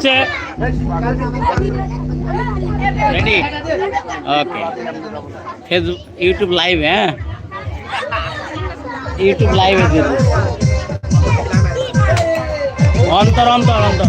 হচ্ছে? Ready okay Facebook YouTube live হ্যাঁ? YouTube live অন্তর অন্তর অন্তর।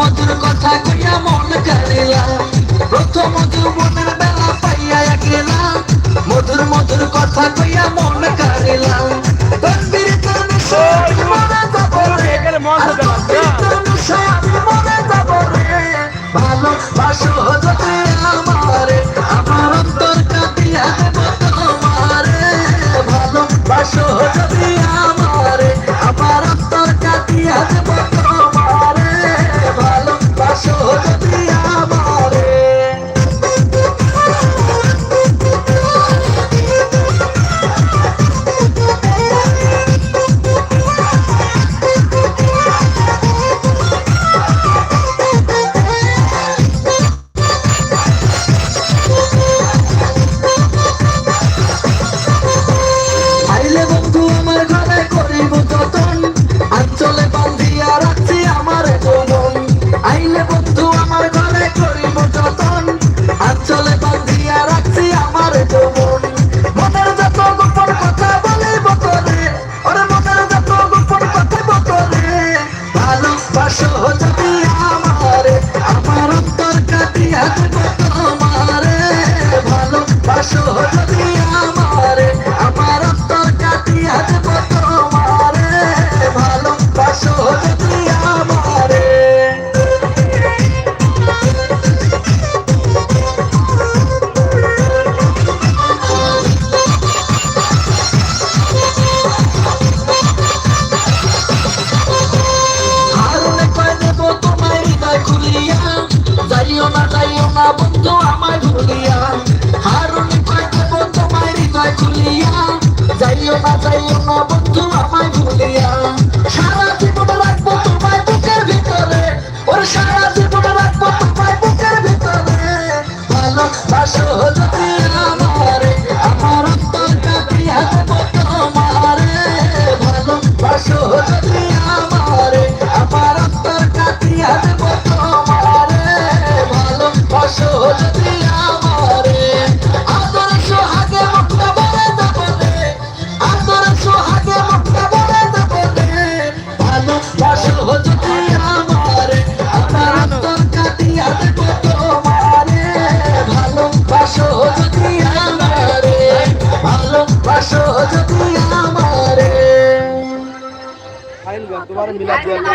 মধুর কথা কইয়া মন কারিলা প্রথম মধুর মনের বেলা পাইয়া একলা। মধুর মধুর কথা কইয়া মন কারিলা তসবির তোর সব মনে যাব রে। ভালোবাসো হজতে আমারে। আমার অন্তর কাঁদিয়া দেব তোমারে। ভালোবাসো হজতে you, I tell you. 哎呀！